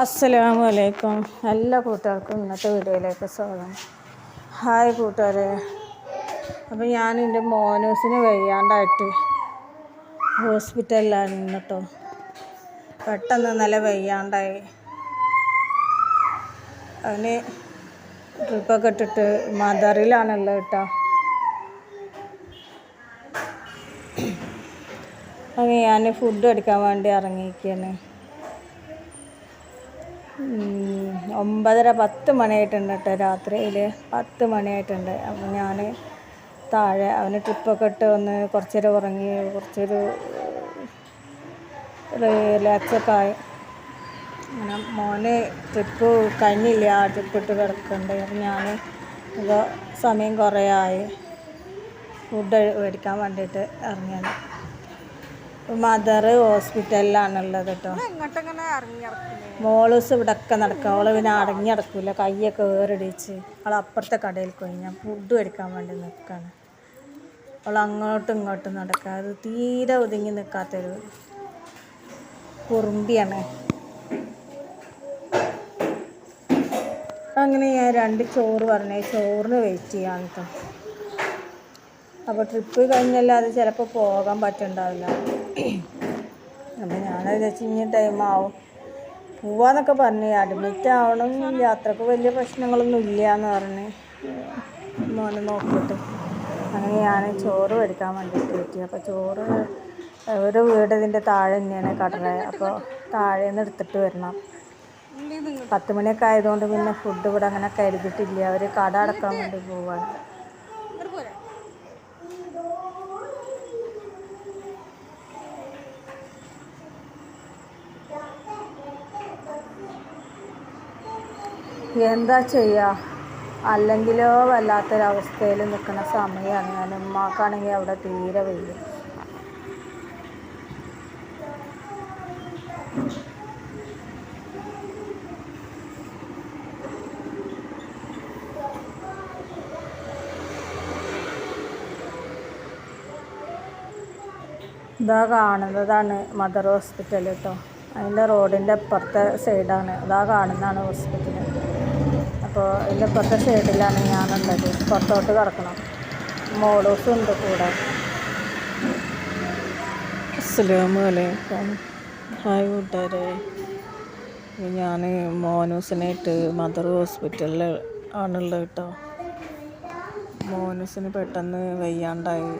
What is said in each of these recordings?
അസ്സലാമു അലൈക്കും എല്ലാ കൂട്ടുകാർക്കും ഇന്നത്തെ വീഡിയോയിലേക്ക് സ്വാഗതം. ഹായ് കൂട്ടുകാരെ. അപ്പോൾ ഞാൻ എന്റെ മോനൂസിന് വയ്യാണ്ടായിട്ട് ഹോസ്പിറ്റലിലാണ് കേട്ടോ പെട്ടെന്ന് നല്ല വയ്യാണ്ടായി. അതിന് ട്രിപ്പൊക്കെ ഇട്ടിട്ട് മദറിലാണുള്ളത് കേട്ടോ. അങ്ങനെ ഞാൻ ഫുഡ് എടുക്കാൻ വേണ്ടി ഇറങ്ങിയിരിക്കുകയാണ് ഒമ്പതര പത്ത് മണിയായിട്ടുണ്ട് കേട്ടോ രാത്രിയിൽ പത്ത് മണിയായിട്ടുണ്ട്. അപ്പം ഞാൻ താഴെ അവന് ട്രിപ്പൊക്കെ ഇട്ട് ഒന്ന് കുറച്ച് നേരം ഉറങ്ങി കുറച്ചൊരു റിലാക്സൊക്കെ ആയി. അങ്ങനെ മോന് ട്രിപ്പ് കഴിഞ്ഞില്ല. ആ ട്രിപ്പ് ഇട്ട് കിടക്കുന്നുണ്ട് അപ്പം ഞാൻ ഇപ്പോൾ സമയം കുറേ ആയി. ഫുഡ് മേടിക്കാൻ വേണ്ടിയിട്ട് ഇറങ്ങിയാണ്. മദർ ഹോസ്പിറ്റലിലാണുള്ളത് കേട്ടോ. ഇങ്ങോട്ടെങ്ങനെ ഇറങ്ങി ഇറക്കുന്നത് മോളൂസ് ഇവിടെ ഒക്കെ നടക്കുക അവൾ പിന്നെ അടങ്ങി നടക്കില്ല കൈയൊക്കെ വേറിടിച്ച്. അവൾ അപ്പുറത്തെ കടയിൽ പോയി. ഞാൻ ഫുഡ് മേടിക്കാൻ വേണ്ടി നിൽക്കുകയാണ് അവൾ അങ്ങോട്ടും ഇങ്ങോട്ടും നടക്കുക അത് തീരെ ഒതുങ്ങി നിൽക്കാത്തൊരു കുറുമ്പിയാണ്. അങ്ങനെ ഞാൻ രണ്ട് ചോറ് പറഞ്ഞേ. ചോറിന് വെയിറ്റ് കേട്ടോ അപ്പോൾ ട്രിപ്പ് കഴിഞ്ഞല്ലാതെ ചിലപ്പോൾ പോകാൻ പറ്റുന്നുണ്ടാവില്ല അപ്പം ഞാനത് വെച്ച് ഇനി ടൈം ആവും. പോവാന്നൊക്കെ പറഞ്ഞ്. അഡ്മിറ്റ് ആവണം യാത്രയ്ക്ക് വലിയ പ്രശ്നങ്ങളൊന്നും ഇല്ല എന്ന് പറഞ്ഞ്. മോനെ നോക്കിയിട്ട്. അങ്ങനെ ഞാൻ ചോറ് മേടിക്കാൻ വേണ്ടിയിട്ട് പറ്റി അപ്പോൾ ചോറ് ഒരു വീട് ഇതിന്റെ താഴെ തന്നെയാണ് കടല. അപ്പോൾ താഴെ നിന്ന് എടുത്തിട്ട് വരണം. പത്ത് മണിയൊക്കെ ആയതുകൊണ്ട് പിന്നെ ഫുഡ് ഇവിടെ അങ്ങനെ കരുതിയിട്ടില്ല. അവർ കട അടക്കാൻ വേണ്ടി പോവാണ്. എന്താ ചെയ്യുക അല്ലെങ്കിലോ വല്ലാത്തൊരവസ്ഥയിൽ നിൽക്കുന്ന സമയമാണ് ഞാൻ ഉമ്മാക്കാണെങ്കിൽ അവിടെ തീരെ വയ്യ ഇതാ കാണുന്നതാണ് മദർ ഹോസ്പിറ്റൽ കേട്ടോ അതിന്റെ റോഡിന്റെ അപ്പുറത്തെ സൈഡാണ്. ഇതാ കാണുന്നതാണ് ഹോസ്പിറ്റൽ അപ്പോൾ ഇതിന്റെ ഇപ്പുറത്തെ സൈഡിലാണ് ഞാനുള്ളത്. പുറത്തോട്ട് കിടക്കണം. മോളൂസും ഉണ്ട് കൂടെ അസ്സലാമലൈക്കും ഹായ് കൂട്ടുകാരെ. ഞാൻ മോനൂസിനായിട്ട് മദർ ഹോസ്പിറ്റലിൽ ആണുള്ളത് കേട്ടോ. മോനൂസിന് പെട്ടെന്ന് വയ്യാണ്ടായി.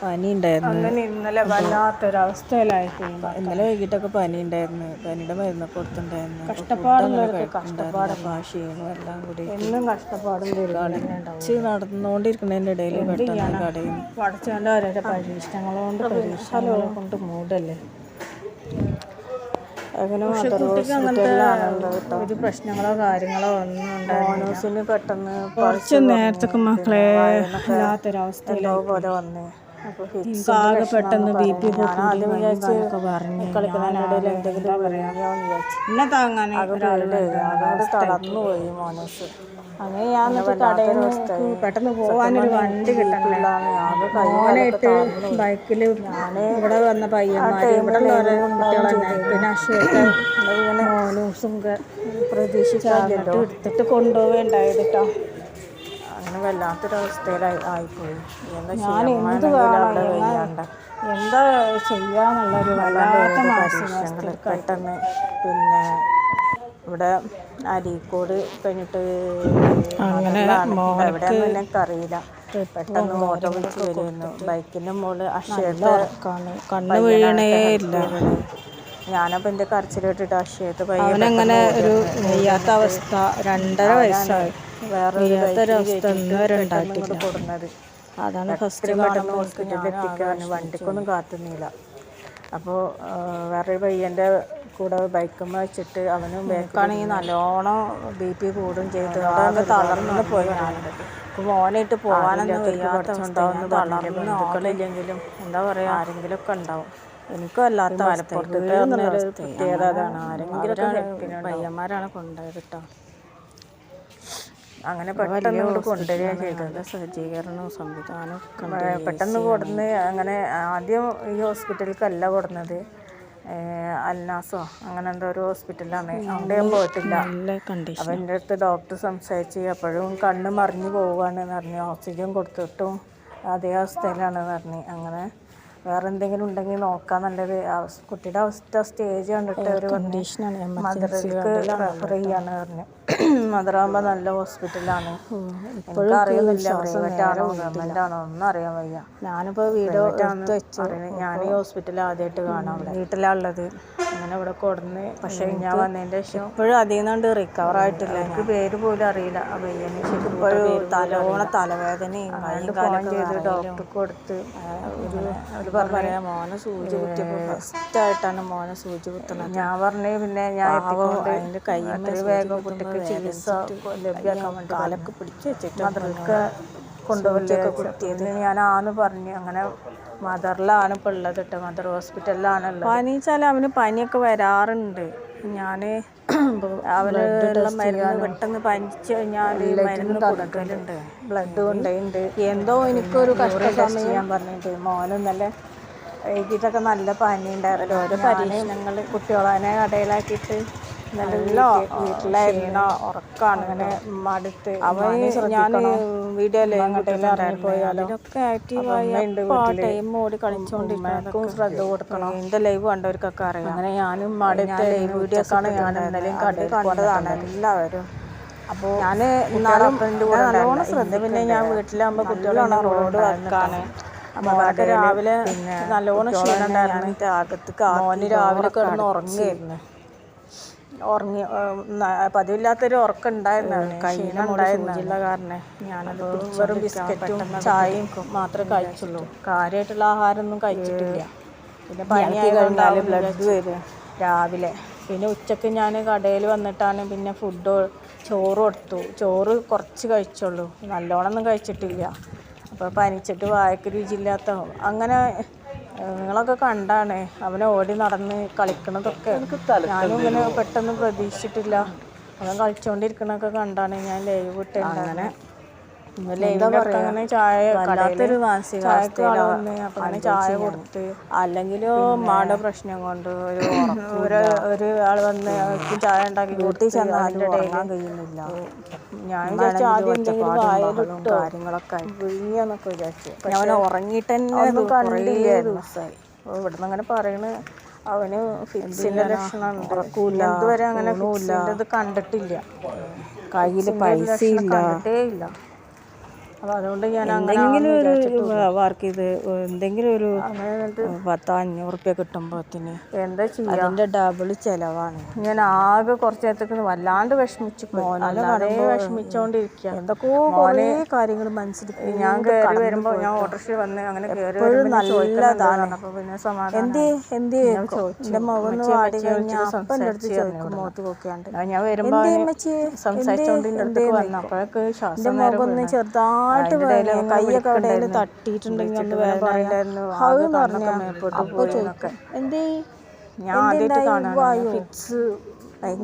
പനി ഉണ്ടായിരുന്നു അങ്ങനെ ഇന്നലെ ഇന്നലെ വൈകിട്ടൊക്കെ പനി ഉണ്ടായിരുന്നു പനിയുടെ മരുന്നൊക്കെ കൊടുത്തിട്ടുണ്ടായിരുന്നു. കഷ്ടപ്പാടും ക്ഷീണവും എല്ലാം കൂടി എന്നും കഷ്ടപ്പാടും നടന്നുകൊണ്ടിരിക്കുന്നതിന്റെ ഇടയിൽ പെട്ടെന്ന് കടയും പഠിച്ചവന്റെ ഓരോരോ പരീക്ഷണങ്ങളുകൊണ്ട് പരീക്ഷണങ്ങളെ കൊണ്ട് മൂടല്ലേ? അങ്ങനെ കുട്ടിക്ക് അങ്ങനത്തെ ഒരു പ്രശ്നങ്ങളോ കാര്യങ്ങളോ ഒന്നും പെട്ടെന്ന് കുറച്ച് നേരത്തൊക്കെ മക്കളെ വല്ലാത്തൊരവസ്ഥയിലോ പോലെ വന്ന്. ആകെ പെട്ടെന്ന് ബി പി ആദ്യം വിചാരിച്ച് പറഞ്ഞു കളിക്കുന്നതിനിടയിൽ എന്തെങ്കിലും പറയാമെന്ന് വിചാരിച്ചു എന്നെ താങ്ങാൻ തളർന്നു പോയി മോനൂസ് അങ്ങനെ ഞാൻ കടയിൽ പെട്ടെന്ന് പോവാനൊരു വണ്ടി മോനായിട്ട് ബൈക്കിൽ ഇവിടെ വന്ന ഇവിടെ കുട്ടികളെ പിന്നെ അക്ഷയൊക്കെ പ്രതീക്ഷിച്ചിട്ട് എടുത്തിട്ട് കൊണ്ടുപോവേണ്ടായത് കേട്ടോ. അങ്ങനെ വല്ലാത്തൊരവസ്ഥയിലായി ആയിപ്പോയി. എന്താ ഞാൻ എന്ത് എന്നാ- എന്താ ചെയ്യാന്നുള്ളൊരു വല്ലാത്ത പരീക്ഷണങ്ങൾ പെട്ടെന്ന് പിന്നെ ഇവിടെ അരീക്കോട് കഴിഞ്ഞിട്ട് അങ്ങനെ എവിടെയാണെന്ന് അറിയില്ല. പെട്ടെന്ന് ഓട്ടോ വിളിച്ച് വരുന്നു. ബൈക്കിന്റെ മുകളിൽ അക്ഷയത്തെ കണ്ണു വീഴണേ ഇല്ല. ഞാനപ്പോൾ എന്റെ കരച്ചിൽ കേട്ടിട്ട് അക്ഷയത്ത് പയ്യാത്ത അവനങ്ങനെ ഒരു വയ്യാത്ത അവസ്ഥ. രണ്ടര വയസ്സായി. വേറെ വയ്യാത്തൊരവസ്ഥ ഇന്ന് ഉണ്ടായിട്ടില്ല. കൊടുക്കുന്നത് അതാണ് ഫസ്റ്റ് പെട്ടെന്ന് ഹോസ്പിറ്റലിൽ എത്തിക്കാൻ വണ്ടിക്കൊന്നും കാത്തുന്നില്ല. അപ്പോൾ വേറൊരു പയ്യന്റെ കൂടെ ബൈക്കുമ്മ വെച്ചിട്ട് അവനും ബേക്കാണെങ്കിൽ നല്ലോണം ബി പി കൂടും ചെയ്ത്. തളർന്നു പോയി അപ്പോൾ മോനായിട്ട് പോകാനൊന്നും വയ്യാത്തതുണ്ടാവുന്ന തളർന്ന് ആളില്ലെങ്കിലും എന്താ പറയുക ആരെങ്കിലും ഒക്കെ ഉണ്ടാവും. എനിക്കും അല്ലാത്ത മലപ്പുറത്ത് അതാണ്. ആരെങ്കിലും പയ്യന്മാരാണ് കൊണ്ടുപോയത് കേട്ടോ അങ്ങനെ പെട്ടെന്ന് കൊണ്ടുവരിക ചെയ്തത്. സജ്ജീകരണവും സംവിധാനവും പെട്ടെന്ന് കൊടുന്ന് അങ്ങനെ ആദ്യം ഈ ഹോസ്പിറ്റലിലേക്കല്ല കൊടുന്നത്. അൽനാസോ അങ്ങനെ എന്തോ ഒരു ഹോസ്പിറ്റലാണ്. അവിടെ ഞാൻ പോയിട്ടില്ല. അപ്പം എന്റെ അടുത്ത് ഡോക്ടർ സംസാരിച്ച് അപ്പോഴും കണ്ണ് മറിഞ്ഞു പോവുകയാണെന്ന് പറഞ്ഞു. ഓക്സിജൻ കൊടുത്തിട്ടും അതേ അവസ്ഥയിലാണെന്ന് പറഞ്ഞു. അങ്ങനെ വേറെ എന്തെങ്കിലും ഉണ്ടെങ്കിൽ നോക്കാൻ നല്ലത് കുട്ടിയുടെ അവസ്ഥ സ്റ്റേജ് കണ്ടിട്ട് ഒരു കണ്ടീഷനാണ് മദറിലേക്ക് റെഫർ ചെയ്യാണ് പറഞ്ഞു. മദറാകുമ്പോൾ നല്ല ഹോസ്പിറ്റലാണ്. ഇപ്പോഴും അറിയുന്നില്ല പ്രൈവറ്റ് ആണോ ഗവൺമെന്റ് ആണോ ഒന്നും അറിയാൻ വയ്യ. ഞാനിപ്പോൾ വീഡിയോ എടുത്ത് വെച്ചു ഞാൻ ഈ ഹോസ്പിറ്റൽ ആദ്യമായിട്ട് കാണാം അവിടെ. വീട്ടിലുള്ളത്. അങ്ങനെ ഇവിടെ കൊടുന്ന് പക്ഷേ ഞാൻ വന്നതിന്റെ ശേഷം ഇപ്പോഴും അതിൽ നിന്നുകൊണ്ട് റിക്കവർ ആയിട്ടില്ല എനിക്ക് പേര് പോലും അറിയില്ല. ആ പയ്യനെ ശരിക്കും ഇപ്പോഴും തലോണ തലവേദനയും കൈയും കാലൊക്കെ ചെയ്ത് ഡോക്ടർക്ക് കൊടുത്ത് ഒരു പറഞ്ഞ മോനെ സൂചി കുത്തിയപ്പോൾ ഫസ്റ്റ് ആയിട്ടാണ് മോനെ സൂചി കുത്തുന്നത്. ഞാൻ പറഞ്ഞു പിന്നെ ഞാൻ അതിന്റെ കയ്യിൽ വേഗം കുട്ടിക്ക് കാലൊക്കെ പിടിച്ച് കുത്തിയത് ഞാൻ ആന്ന് പറഞ്ഞു അങ്ങനെ മദറിലാണ് ഇപ്പോൾ ഉള്ളത് കേട്ടോ മദർ ഹോസ്പിറ്റലിലാണ് ഉള്ളത് പനി വെച്ചാൽ അവന് പനിയൊക്കെ വരാറുണ്ട്. ഞാൻ അവന് ഉള്ള മരുന്ന് പെട്ടെന്ന് പനിച്ച് കഴിഞ്ഞാൽ മരുന്ന് കൊടുക്കലുണ്ട്. ബ്ലഡ് കൊണ്ടുണ്ട് എന്തോ എനിക്കൊരു കഷ്ടം ചെയ്യാൻ പറഞ്ഞിട്ട് മോനും നല്ല എഴുതിയിട്ടൊക്കെ നല്ല പനി ഉണ്ടായിരുന്നു ഓരോ പരീക്ഷണങ്ങൾ കുട്ടികളെ കടയിലാക്കിയിട്ട് നല്ല വീട്ടിലായിരുന്ന ഉറക്കാണ് അങ്ങനെ മടുത്ത് അവൻ ഞാൻ വീഡിയോയിലെ ഇറങ്ങിപ്പോയാലോ ഒക്കെ ആക്റ്റീവായി ടൈം ഓടി കളിച്ചോണ്ടിരിക്കും ശ്രദ്ധ കൊടുക്കണം. എന്റെ ലൈവ് കണ്ടവർക്കൊക്കെ അറിയാം. അങ്ങനെ ഞാനും മടുത്ത് വീഡിയോസാണ് ഞാൻ ഇന്നലെയും കണ്ട് കണ്ടതാണ് എല്ലാവരും. അപ്പോൾ ഞാൻ എന്നാലും നല്ലോണം ശ്രദ്ധ പിന്നെ ഞാൻ വീട്ടിലാകുമ്പോൾ കുട്ടികളാണ് റോഡ് വെക്കാണ് മോനൊക്കെ രാവിലെ നല്ലോണം ക്ഷീണം ഉണ്ടായിരുന്നു മോന് രാവിലെ കിടന്ന് ഉറങ്ങിയായിരുന്നു ഉറങ്ങി പതിവില്ലാത്തൊരു ഉറക്കം ഉണ്ടായിരുന്നു കയ്യിന് ഉണ്ടായിരുന്നില്ല കാരണം ഞാനത് വെറും ബിസ്ക്കറ്റും ചായയും മാത്രമേ കഴിച്ചുള്ളൂ. കാര്യമായിട്ടുള്ള ആഹാരമൊന്നും കഴിച്ചിട്ടില്ല. പിന്നെ പനി കഴിഞ്ഞാൽ ബ്ലഡ് വരും. രാവിലെ. പിന്നെ ഉച്ചയ്ക്ക് ഞാൻ കടയിൽ വന്നിട്ടാണ് പിന്നെ ഫുഡ് ചോറ് കൊടുത്തു. ചോറ് കുറച്ച് കഴിച്ചുള്ളൂ. നല്ലോണമൊന്നും കഴിച്ചിട്ടില്ല. അപ്പോൾ പനിച്ചിട്ട് വായക്ക് രുചിയില്ലാത്ത അങ്ങനെ നിങ്ങളൊക്കെ കണ്ടാണ് അവനെ ഓടി നടന്ന് കളിക്കണതൊക്കെ. ഞാനും ഇങ്ങനെ പെട്ടെന്ന് പ്രതീക്ഷിച്ചിട്ടില്ല. അവൻ കളിച്ചോണ്ടിരിക്കണൊക്കെ കണ്ടാണ് ഞാൻ ലൈവ് ഇട്ട് അങ്ങനെ വല്ലാത്തൊരു മാനസികാവസ്ഥയിലാണ് ചായ കൊടുത്ത് അല്ലെങ്കിലും മാട പ്രശ്നം കൊണ്ട് ഒരു ഒരു ഒരു ആൾ വന്ന് ചായ ഉണ്ടാക്കി വീട്ടിൽ ചെന്നാൽ ഉറങ്ങാൻ കഴിയുന്നില്ല. ഞാൻ ആദ്യം എന്തെങ്കിലും വായിലിട്ടോ കാര്യങ്ങളൊക്കെ. വിഴിഞ്ഞെന്നൊക്കെ വിചാരിച്ചു. ഞാൻ ഉറങ്ങിയിട്ട് തന്നെ അപ്പോൾ ഇവിടുന്ന് അങ്ങനെ പറയണ അവന് ഫിക്സിന്റെ ലക്ഷണം ഇതുവരെ അങ്ങനെ ഇത് കണ്ടിട്ടില്ല. കയ്യിൽ പൈസ ഇല്ല അതുകൊണ്ട് ഞാൻ എന്തെങ്കിലും ഒരു വർക്ക് ചെയ്ത് എന്തെങ്കിലും ഒരു പത്ത് അഞ്ഞൂറ് റുപ്യ കിട്ടുമ്പോഴത്തിന് എന്താ ചെയ്യാ? അതിന്റെ ഡബിൾ ചെലവാണ്. ഞാൻ ആകെ കുറച്ച് നേരത്തേക്ക് വല്ലാണ്ട് വിഷമിച്ചു എന്തൊക്കെയോ കുറേ കാര്യങ്ങൾ മനസ്സിലാക്കി ഞാൻ കയറി വരുമ്പോ ഞാൻ ഓട്ടോറിക്ഷ വന്ന് അങ്ങനെ കയറി നല്ലതാണ്. അപ്പൊ പിന്നെ സമാധാനം. എന്തേ എന്തേ എന്റെ മുഖം ഒന്ന് വാടി കഴിഞ്ഞാൽ അപ്പം എന്റെ അടുത്ത് ചോദിക്കും മുഖത്ത് നോക്കിയാണ്ട് ഞാൻ വരുമ്പോ എന്തേ അവന് അമ്മച്ചി? എന്റെ അടുത്തേക്ക് വന്നു? അപ്പോഴൊക്കെ ശ്വാസം നേരെ മുഖം ഒന്ന് വീണ്. ചെറുതായിട്ട് വേദന കൈയൊക്കെ എവിടെയെങ്കിലും. തട്ടിയിട്ടുണ്ടെങ്കിൽ ഒന്ന് വിളിച്ചിട്ട് വേദന പറയണ്ടായിരുന്നു, ഹൗ ആകെ എന്ന് പറഞ്ഞാൽ അപ്പോൾ ചോദിക്കും എന്തേ ഞാൻ ആദ്യമായിട്ട്? ഫിക്സ്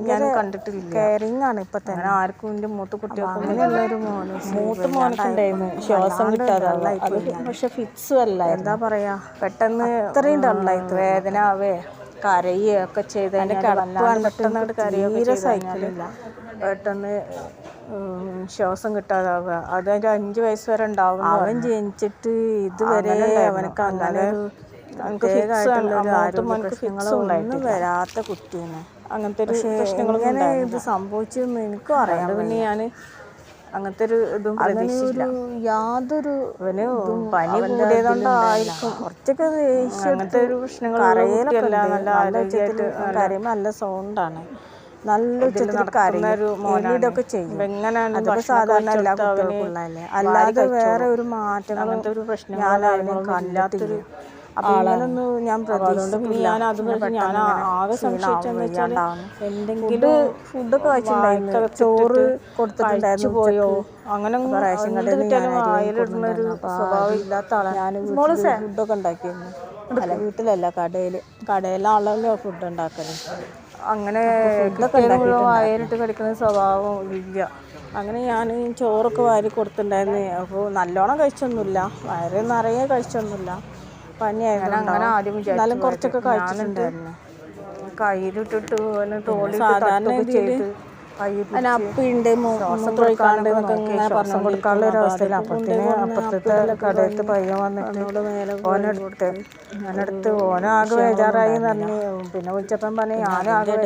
ഞാൻ കണ്ടിട്ടില്ല. കെയറിങ് ആണ് ഇപ്പൊ തന്നെ. ആർക്കും എന്റെ മൂത്ത കുട്ടികൾക്ക് അങ്ങനെയുള്ള ഒരു മോന് മൂത്ത മോനക്കുണ്ടായിരുന്നു ശ്വാസം കിട്ടാതെ പക്ഷെ ഫിക്സും അല്ല എന്താ പറയാ? പെട്ടെന്ന് ഇത്രയും ഡള്ളായിട്ട് വേദന ആവേ. കരയുക ഒക്കെ ചെയ്ത് കരയൊക്കെ സഹിക്കില്ല പെട്ടെന്ന് ശ്വാസം കിട്ടാതാവുക. അത് അതിന്റെ അഞ്ച് വയസ്സ് വരെ ഉണ്ടാവും അവൻ ജനിച്ചിട്ട് ഇതുവരെ അവനക്ക് അങ്ങനെ ഒന്നും വരാത്ത കുട്ടീനെ. അങ്ങനത്തെ ഒരു എങ്ങനെ ഇത് സംഭവിച്ചു എന്ന് എനിക്കും അറിയാം പിന്നെ ഞാൻ അങ്ങനത്തെ ഒരു ഇതും പ്രതീക്ഷിച്ചില്ല. യാതൊരു അവന് പനി കൂടിയതുകൊണ്ടായിരിക്കും. കുറച്ചൊക്കെ അങ്ങനത്തെ ഒരു പ്രശ്നങ്ങൾ നല്ല നല്ല ഉച്ചത്തിൽ കരയുമ്പോൾ നല്ല സൗണ്ടാണ്. നല്ല ഉച്ചത്തിൽ കരയും. ചെയ്യും. സാധാരണ എല്ലാ കുട്ടികൾക്കുള്ളതല്ലേ അല്ലാതെ വേറെ ഒരു മാറ്റങ്ങളും അങ്ങനത്തെ ഒരു പ്രശ്നങ്ങളോ ഞാൻ കണ്ടിട്ടില്ല. ഞാൻ ഞാൻ അത് ഞാൻ ആകെ സംശയിച്ചെന്ന് വെച്ചാൽ എന്തെങ്കിലും ഫുഡൊക്കെ കഴിച്ചിട്ടുണ്ടായിരുന്നു ചോറ് കൊടുത്തിട്ടുണ്ടായിരുന്നു പോയോ? അങ്ങനെ റേഷൻ കടയിൽ നിന്ന് ഒരു സ്വഭാവം ഇല്ലാത്ത ആളാണ് ഞാൻ ഫുഡൊക്കെ ഉണ്ടാക്കിയിരുന്നു. അല്ല വീട്ടിലല്ല കടയിൽ. കടയിലാണല്ലോ ഫുഡ് ഉണ്ടാക്കൽ? അങ്ങനെ വായിലിട്ട് കടിക്കുന്ന സ്വഭാവം ഇല്ല. അങ്ങനെ ഞാൻ ചോറൊക്കെ വാരി കൊടുത്തിട്ടുണ്ടായിരുന്നു. അപ്പോൾ നല്ലോണം കഴിച്ചൊന്നുമില്ല. വയറ് നിറയെ കഴിച്ചൊന്നുമില്ല. പനിയായിരുന്നു എന്നാലും കുറച്ചൊക്കെ കഴിച്ചിട്ടുണ്ടായിരുന്നു കയ്യിലിട്ടിട്ട് തോളിൽ ചെയ്ത് അപ്പിണ്ട് കൊടുക്കാണ്ട് ശ്വാസം കൊടുക്കാനുള്ള ഒരു അവസ്ഥയില്ല അപ്പത്തിന് അപ്പുറത്തെ കടയത്ത് പയ്യൻ വന്നിട്ട് ഓനെടുത്ത് ഓനെടുത്ത് ഓനാകെ ബേജാറായി എന്ന് പറഞ്ഞ്. പിന്നെ വിളിച്ചപ്പം പറഞ്ഞു ഞാനും ആകെ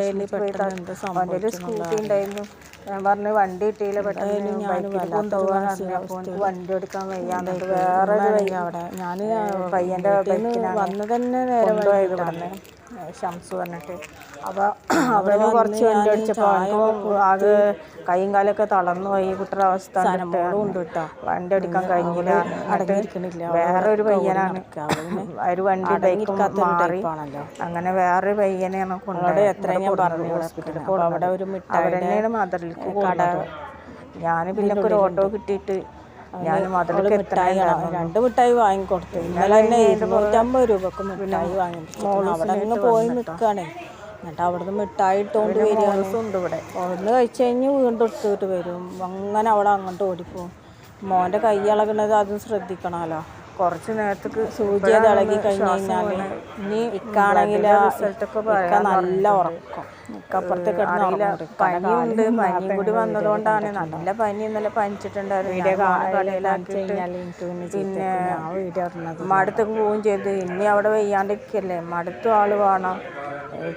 അവന്റെ ഒരു സ്കൂട്ടി ഉണ്ടായിരുന്നു ഞാൻ പറഞ്ഞു വണ്ടി കിട്ടിയില്ല പെട്ടെന്ന് ബൈക്കിൽ കൊണ്ടുപോകാൻ പറഞ്ഞു. അപ്പോൾ എനിക്ക് വണ്ടി എടുക്കാൻ വയ്യ. എന്നിട്ട് വേറെ ഒരു വയ്യ അവിടെ ഞാൻ പയ്യന്റെ ബൈക്കിനാണ് വന്ന് തന്നെ നേരെ ഇവിടുന്ന് ഷംസ് പറഞ്ഞിട്ട് അപ്പോൾ അവിടെ കുറച്ച് വണ്ടി അടിച്ചപ്പോൾ അവർക്ക് ആകെ കൈയും കാലൊക്കെ തളർന്നു പോയി. കുട്ടിയുടെ അവസ്ഥ ഉണ്ട് കേട്ടോ. വണ്ടി അടിക്കാൻ കഴിഞ്ഞില്ല. അടങ്ങിയിരിക്കണില്ല വേറെ ഒരു പയ്യനാണ്. ഒരു വണ്ടി ബൈക്കും മാറി. അങ്ങനെ വേറെ പയ്യനെ കൊണ്ടുപോയി. എത്ര ഞാൻ പറഞ്ഞു ഹോസ്പിറ്റലിൽ അവിടെ ഒരു മിഠായി അവരെന്നെയാണ് മദറിലേക്ക് കട ഞാൻ പിന്നെ ഒരു ഓട്ടോ കിട്ടിയിട്ട് ഞാൻ രണ്ട് മിഠായി വാങ്ങിക്കൊടുത്തു. ഇന്നലെ തന്നെ ഇരുന്നൂറ്റമ്പത് രൂപക്ക് മിഠായി വാങ്ങി അവിടെ നിന്ന് പോയി നിൽക്കുകയാണേ എന്നിട്ട് അവിടുന്ന് മിഠായി ഇട്ടുകൊണ്ട് വരികയാണ്. ഇവിടെ. ഒന്ന് കഴിച്ചു കഴിഞ്ഞ് വീണ്ടും എടുത്തിട്ട് വരും. അങ്ങനെ അവിടെ അങ്ങോട്ട് ഓടിപ്പോവും. മോന്റെ കൈ ഇളകണത് അതും ശ്രദ്ധിക്കണമല്ലോ. കുറച്ച് നേരത്തേക്ക് സൂചി അത് ഇളകി കഴിഞ്ഞ് കഴിഞ്ഞാൽ ഇനി ഇക്കാണെങ്കിൽ ഇക്ക നല്ല ഉറക്കം. ഇക്കപ്പുറത്ത് കിടന്നില്ല പനിയുണ്ട്. പനിയും കൂടി വന്നതുകൊണ്ടാണ് നല്ല പനി ഇന്നലെ പനിച്ചിട്ടുണ്ടായിരുന്നു. പിന്നെ മടുത്തൊക്കെ പോവുകയും ചെയ്ത്. ഇനി അവിടെ വെയ്യാണ്ടിരിക്കല്ലേ? മടുത്തു ആൾ വേണം.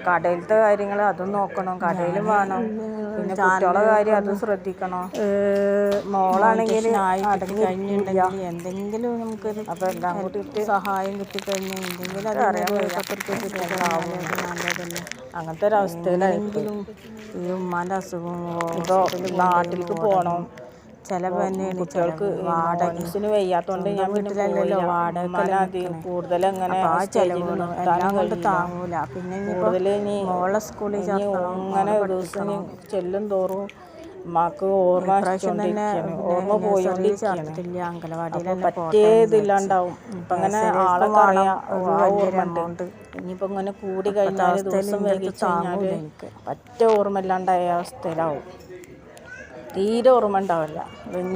കടയിലത്തെ കാര്യങ്ങൾ അതും നോക്കണം. കടയിലും വേണം. പിന്നെ കുട്ടികളെ കാര്യം അതും ശ്രദ്ധിക്കണം. മോളാണെങ്കിൽ അടങ്ങി കഴിഞ്ഞിട്ടുണ്ടെങ്കിൽ എന്തെങ്കിലും നമുക്കൊരു അപ്പൊ എല്ലാം കൂട്ടിയിട്ട് സഹായം കിട്ടിക്കഴിഞ്ഞാൽ എന്തെങ്കിലും അങ്ങനത്തെ ഒരു അവസ്ഥയിലായിരിക്കും ഈ ഉമ്മാന്റെ അസുഖം ഇപ്പോൾ നാട്ടിലേക്ക് പോകണം ചില തന്നെ കുട്ടികൾക്ക് വാടകസിന് വയ്യാത്തോണ്ട് ഞാൻ വീട്ടിലല്ലല്ലോ വാടക കൂടുതൽ അങ്ങനെ സ്റ്റേജിൽ നിർത്താനും കൊണ്ട് താങ്ങൂല. പിന്നെ കൂടുതൽ ഇനി മോളെ സ്കൂളിൽ അങ്ങനെ ഒരു ദിവസം ചെല്ലും തോറും ഉമ്മാക്ക് ഓർമ്മ ഓർമ്മ അങ്കലവാടിയിൽ അപ്പൊ പറ്റിയതില്ലാണ്ടാവും ഇപ്പൊ അങ്ങനെ ആളെ അറിയാം ആ ഓർമ്മ ഉണ്ട്. ഇനിയിപ്പോ ഇങ്ങനെ കൂടി കഴിഞ്ഞാൽ ദിവസം വൈകിച്ച് കഴിഞ്ഞാൽ പറ്റ ഓർമ്മ ഇല്ലാണ്ടായ അവസ്ഥയിലാവും. തീരെ ഓർമ്മ ഉണ്ടാവില്ല.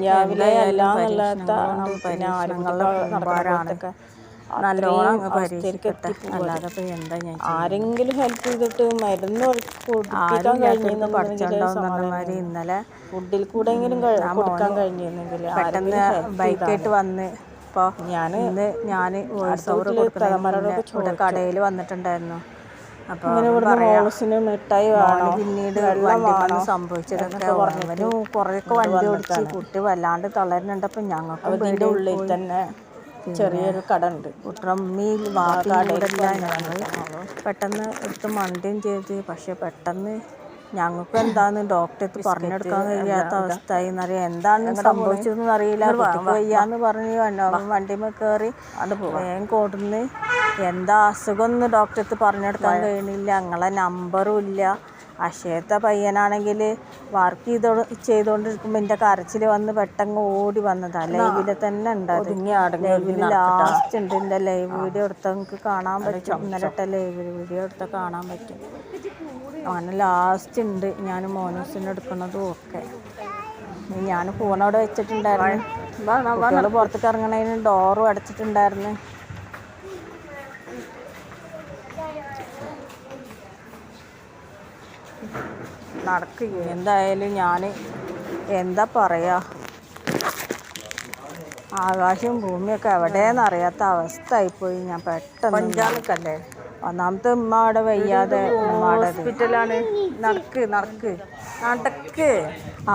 രാവിലെ അല്ലാന്നല്ലാത്ത പിന്നെ ആരും ആരുങ്ങളൊക്കെ നല്ലോണം എന്താ ഞാൻ ആരെങ്കിലും ഹെൽപ്പ് ചെയ്തിട്ട് മരുന്ന് ഇന്നലെ ഫുഡിൽ കൂടെ എങ്കിലും കൊടുക്കാൻ കഴിഞ്ഞിരുന്നെങ്കിൽ പെട്ടെന്ന് ബൈക്കായിട്ട് വന്ന് ഇപ്പോൾ ഞാൻ ഇന്ന് ഞാൻ വോയിസ് ഓവർ കടയിൽ വന്നിട്ടുണ്ടായിരുന്നു. അപ്പോൾ മിഠായി പിന്നീട് വണ്ടി വന്ന് സംഭവിച്ചതൊക്കെ അവന് കുറേയൊക്കെ വണ്ടി ഓടിച്ച് കുട്ടി വല്ലാണ്ട് തളരുന്നുണ്ട്. അപ്പം ഞങ്ങൾക്ക് ഇതിന്റെ ഉള്ളിൽ തന്നെ ചെറിയൊരു കട ഉണ്ട് കുട്ടറമ്മിയിൽ പെട്ടെന്ന് എടുത്ത് മണ്ടിയും ചെയ്ത്. പക്ഷെ പെട്ടെന്ന് ഞങ്ങൾക്ക് എന്താന്ന് ഡോക്ടറെ പറഞ്ഞെടുക്കാൻ കഴിയാത്ത അവസ്ഥയായി. എന്നറിയാം. എന്താണ് സംഭവിച്ചതെന്ന് അറിയില്ല. വയ്യാന്ന് പറഞ്ഞ് വണ്ടിമേ കയറി വേഗം കൊടുന്ന് എന്താ അസുഖം എന്ന് ഡോക്ടറെ പറഞ്ഞെടുക്കാൻ കഴിയണില്ല. ഞങ്ങളെ നമ്പറും ഇല്ല. അക്ഷയത്തെ പയ്യനാണെങ്കിൽ വർക്ക് ചെയ്തോ ചെയ്തുകൊണ്ടിരിക്കുമ്പോൾ എന്റെ കരച്ചിൽ വന്ന് പെട്ടെന്ന് ഓടി വന്നതാ. ലൈവിൽ തന്നെ ഉണ്ട് അത്. ലൈവിൽ ലാസ്റ്റ് ഉണ്ട് എന്റെ ലൈവ് വീഡിയോ എടുത്ത നിങ്ങൾക്ക് കാണാൻ പറ്റും. ഇന്നലെ ലൈവ് വീഡിയോ എടുത്ത കാണാൻ പറ്റും. അങ്ങനെ ലാസ്റ്റ് ഉണ്ട്. ഞാൻ മോനൂസിന് എടുക്കുന്നതും ഒക്കെ. ഞാൻ ഫോൺ അവിടെ വെച്ചിട്ടുണ്ടായിരുന്നു. പുറത്തേക്ക് ഇറങ്ങണതിന് ഡോറും അടച്ചിട്ടുണ്ടായിരുന്നു. നടക്കുക എന്തായാലും ഞാൻ എന്താ പറയുക ആകാശവും ഭൂമിയൊക്കെ എവിടെയെന്ന് അറിയാത്ത അവസ്ഥ ആയിപ്പോയി ഞാൻ പെട്ടെന്ന്. പഞ്ചാബിക്കല്ലേ ഒന്നാമത്തെ ഉമ്മ അവിടെ വയ്യാതെ ഹോസ്പിറ്റലാണ്. നടക്ക് നടക്ക്. നടക്ക്.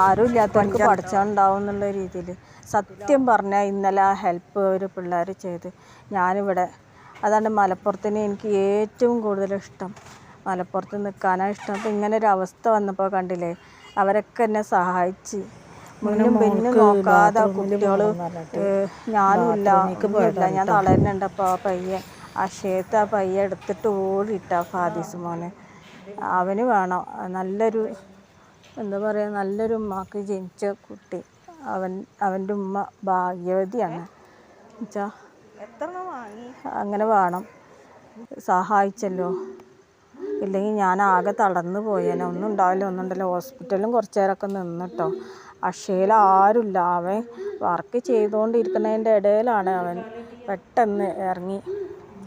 ആരും ഇല്ലാത്തവർക്ക് പഠിച്ചുണ്ടാവും എന്നുള്ള രീതിയിൽ സത്യം പറഞ്ഞാൽ ഇന്നലെ ആ ഹെൽപ്പ് ഒരു പിള്ളേർ ചെയ്ത് ഞാനിവിടെ അതാണ് മലപ്പുറത്തിന് എനിക്ക് ഏറ്റവും കൂടുതൽ ഇഷ്ടം. മലപ്പുറത്ത് നിൽക്കാനാണ് ഇഷ്ടം. അപ്പം ഇങ്ങനെ ഒരു അവസ്ഥ വന്നപ്പോൾ കണ്ടില്ലേ? അവരൊക്കെ എന്നെ സഹായിച്ച്. മുന്നും പിന്നും നോക്കാതെ കുട്ടികൾ ഞാനില്ല ഇല്ല ഞാൻ തളരുന്നുണ്ട് അപ്പോൾ ആ പയ്യൻ ആ ക്ഷേത്ര ആ പയ്യ എടുത്തിട്ട് ഓടിയിട്ട ഫാദീസ് മോനെ. അവന് വേണം. നല്ലൊരു എന്താ പറയുക നല്ലൊരു ഉമ്മാക്ക് ജനിച്ച കുട്ടി. അവൻ അവന്റെ ഉമ്മ ഭാഗ്യവതിയാണ്. എന്നുവെച്ചാൽ അങ്ങനെ വേണം. സഹായിച്ചല്ലോ. ഇല്ലെങ്കിൽ ഞാൻ ആകെ തളർന്നു പോയേനെ. ഒന്നും ഉണ്ടാവില്ല ഒന്നും ഉണ്ടല്ലോ. ഹോസ്പിറ്റലും കുറച്ച് നേരമൊക്കെ നിന്നിട്ടോ. അക്ഷയിൽ ആരുമില്ല. അവൻ വർക്ക് ചെയ്തുകൊണ്ടിരിക്കുന്നതിന്റെ ഇടയിലാണ് അവൻ പെട്ടെന്ന് ഇറങ്ങി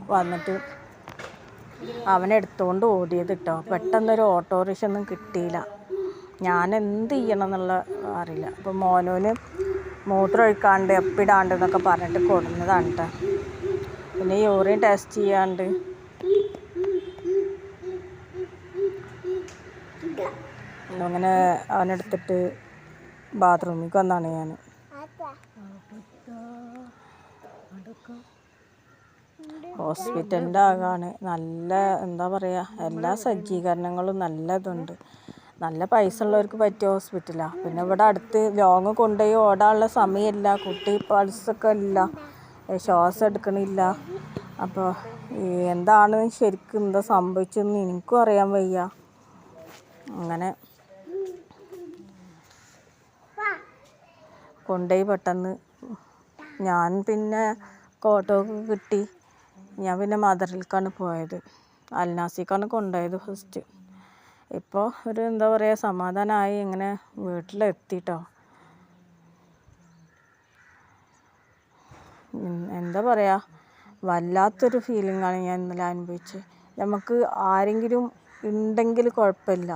വന്നിട്ട് അവനെടുത്തുകൊണ്ട് ഓടിയത് കേട്ടോ. പെട്ടെന്നൊരു ഓട്ടോറിക്ഷ ഒന്നും കിട്ടിയില്ല. ഞാൻ എന്ത് ചെയ്യണം എന്നുള്ള അറിയില്ല. അപ്പോൾ മോനോന് മൂത്രമൊഴിക്കാണ്ട് എപ്പിടാണ്ട് എന്നൊക്കെ പറഞ്ഞിട്ട് കൊടുന്നതാണ് കേട്ടോ. പിന്നെ യൂറിൻ ടെസ്റ്റ് ചെയ്യാണ്ട് അങ്ങനെ അവനെടുത്തിട്ട് ബാത്റൂമിൽ വന്നാണ് ഞാൻ ഹോസ്പിറ്റലിന്റെ ആകാണ് നല്ല എന്താ പറയുക എല്ലാ സജ്ജീകരണങ്ങളും നല്ലതുണ്ട്. നല്ല പൈസ ഉള്ളവർക്ക് പറ്റിയ ഹോസ്പിറ്റലാണ് പിന്നെ ഇവിടെ അടുത്ത് ലോങ് കൊണ്ടുപോയി ഓടാനുള്ള സമയമില്ല. കുട്ടി പൾസൊക്കെ ഇല്ല. ശ്വാസം എടുക്കണില്ല. അപ്പോൾ എന്താണ് ശരിക്കും എന്താ സംഭവിച്ചതെന്ന് എനിക്കും അറിയാൻ വയ്യ. അങ്ങനെ കൊണ്ടുപോയി പെട്ടെന്ന്. ഞാൻ പിന്നെ കോട്ടോക്ക് കിട്ടി. ഞാൻ പിന്നെ മദറിലേക്കാണ് പോയത്. അൽനാസിക്കാണ് കൊണ്ടുപോയത് ഫസ്റ്റ് ഇപ്പോൾ ഒരു എന്താ പറയുക സമാധാനമായി ഇങ്ങനെ വീട്ടിലെത്തിട്ടോ. എന്താ പറയുക വല്ലാത്തൊരു ഫീലിംഗാണ് ഞാൻ ഇന്നലെ അനുഭവിച്ചത്. നമുക്ക് ആരെങ്കിലും ഉണ്ടെങ്കിൽ കുഴപ്പമില്ല.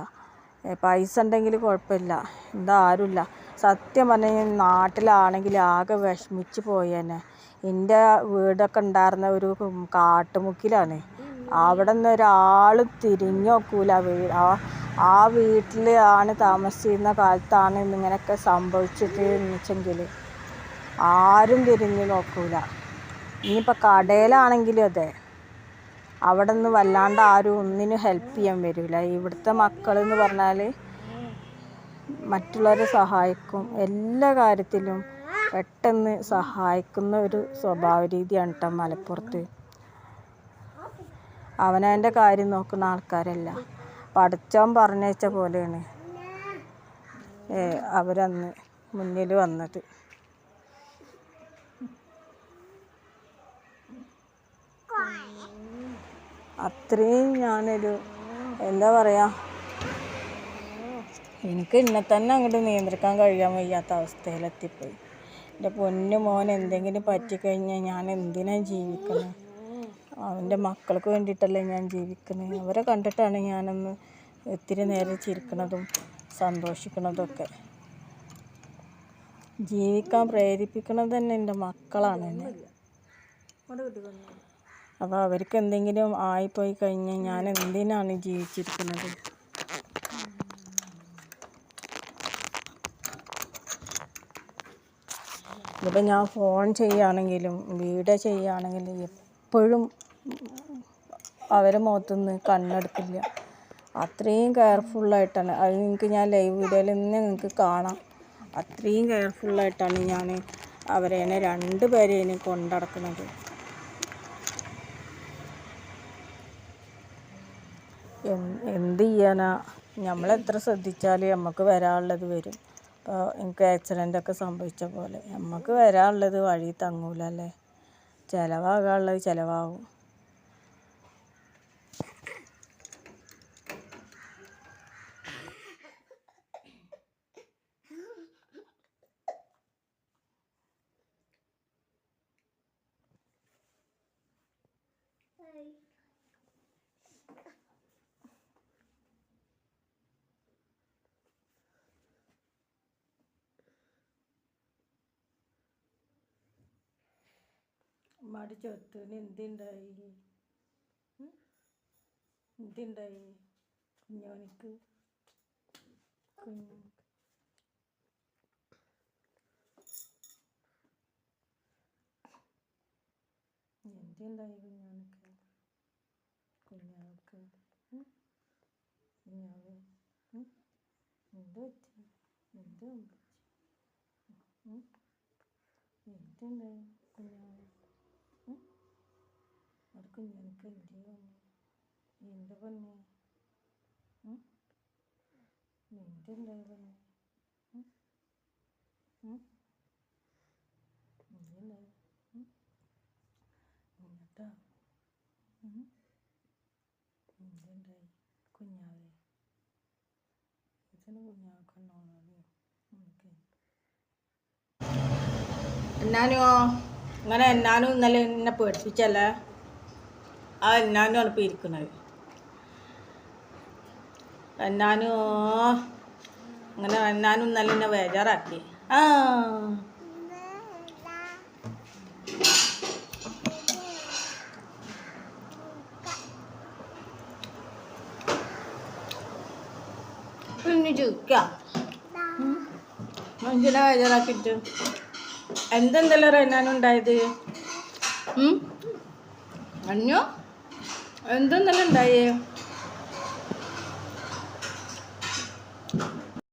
പൈസ ഉണ്ടെങ്കിൽ കുഴപ്പമില്ല. എന്താ ആരുമില്ല. സത്യം പറഞ്ഞു കഴിഞ്ഞാൽ നാട്ടിലാണെങ്കിൽ ആകെ വിഷമിച്ച് പോയേനെ എന്റെ വീടൊക്കെ ഉണ്ടായിരുന്ന ഒരു കാട്ടുമുക്കിലാണ്. അവിടെ നിന്ന് ഒരാൾ തിരിഞ്ഞു നോക്കൂല. വീ ആ വീട്ടിൽ ആണ് താമസിച്ചിരുന്ന കാലത്താണ് ഇങ്ങനെയൊക്കെ സംഭവിച്ചിട്ട് എന്നുവെച്ചെങ്കിൽ ആരും തിരിഞ്ഞു നോക്കൂല. ഇനിയിപ്പോൾ കടയിലാണെങ്കിലും അതെ. അവിടെ നിന്ന് വല്ലാണ്ട് ആരും ഒന്നിനും ഹെൽപ്പ് ചെയ്യാൻ വരില്ല. ഇവിടുത്തെ മക്കളെന്ന് പറഞ്ഞാൽ മറ്റുള്ളവരെ സഹായിക്കും. എല്ലാ കാര്യത്തിലും പെട്ടെന്ന് സഹായിക്കുന്ന ഒരു സ്വഭാവ രീതിയാണ് കേട്ടോ മലപ്പുറത്ത്. അവനവന്റെ കാര്യം നോക്കുന്ന ആൾക്കാരല്ല. പഠിച്ചവൻ പറഞ്ഞേച്ച പോലെയാണ്. അവരന്ന് മുന്നിൽ വന്നത്. അത്രയും ഞാനൊരു എന്താ പറയുക എനിക്ക് എന്നെ തന്നെ അങ്ങോട്ട് നിയന്ത്രിക്കാൻ കഴിയാൻ വയ്യാത്ത അവസ്ഥയിലെത്തിപ്പോയി. എന്റെ പൊന്നു മോൻ എന്തെങ്കിലും പറ്റിക്കഴിഞ്ഞാൽ ഞാൻ എന്തിനാണ് ജീവിക്കുന്നത് അവന്റെ മക്കൾക്ക് വേണ്ടിയിട്ടല്ലേ ഞാൻ ജീവിക്കുന്നത് അവരെ കണ്ടിട്ടാണ് ഞാനൊന്ന് ഒത്തിരി നേരം ചിരിക്കണതും സന്തോഷിക്കണതും ഒക്കെ ജീവിക്കാൻ പ്രേരിപ്പിക്കുന്നത് തന്നെ എന്റെ മക്കളാണ് എന്നെ. അപ്പോൾ അവർക്ക് എന്തെങ്കിലും ആയിപ്പോയി കഴിഞ്ഞാൽ ഞാൻ എന്തിനാണ് ജീവിച്ചിരിക്കുന്നത്? ഇതിപ്പോൾ ഞാൻ ഫോൺ ചെയ്യുകയാണെങ്കിലും വീഡിയോ ചെയ്യുകയാണെങ്കിലും എപ്പോഴും അവരെ മുഖത്തുനിന്ന് കണ്ണെടുക്കില്ല അത്രയും കെയർഫുള്ളായിട്ടാണ്. അത് നിങ്ങൾക്ക് ഞാൻ ലൈവ് വീഡിയോയിൽ തന്നെ നിങ്ങൾക്ക് കാണാം. അത്രയും കെയർഫുള്ളായിട്ടാണ് ഞാൻ അവരേനെ രണ്ട് പേരേനെ കൊണ്ടടക്കുന്നത്. എന്ത് ചെയ്യാനാ? നമ്മളെത്ര ശ്രദ്ധിച്ചാൽ നമുക്ക് വരാനുള്ളത് വരും. ഇപ്പോൾ എനിക്ക് ആക്സിഡന്റ് ഒക്കെ സംഭവിച്ച പോലെ. നമുക്ക് വരാനുള്ളത് വഴി തങ്ങൂല അല്ലേ ചിലവാകാനുള്ളത് ചിലവാകും മടി ചെറുത്തിന് എന്തുണ്ടായി? എന്തുണ്ടായി? കുഞ്ഞോനിക്ക് കുഞ്ഞു എന്തുണ്ടായി കുഞ്ഞോനിക്ക് കുഞ്ഞാൾക്ക് കുഞ്ഞാവ്? എന്ത് പറ്റി? എന്ത് എന്തുണ്ടായി കുഞ്ഞാവേ? കുഞ്ഞോനിക്ക് എന്ത് എന്ത് ഉം? എന്തുണ്ടായി? ഉം? എന്തുണ്ടായി? എന്നിട്ടാ? എന്തുണ്ടായി കുഞ്ഞാവേ ഇതിന് കുഞ്ഞാവക്കണ്ണോളൂ എനിക്ക് എന്നാനോ അങ്ങനെ എന്നാനും ഇന്നലെ എന്നെ പേടിപ്പിച്ചല്ലേ ആ എന്നാനും ആണ് ഇപ്പോൾ ഇരിക്കുന്നത് അന്നാനു അങ്ങനെ അന്നാനും നല്ല എന്നെ ബേജാറാക്കി. ആ. പിന്നെ ചോദിക്കാം മനുഷ്യനെ ബേജാറാക്കിയിട്ട്. എന്തെന്തല്ലോ അന്നാനും ഉണ്ടായത്? അഞ്ഞോ എന്തെന്നല്ല ഉണ്ടായേ?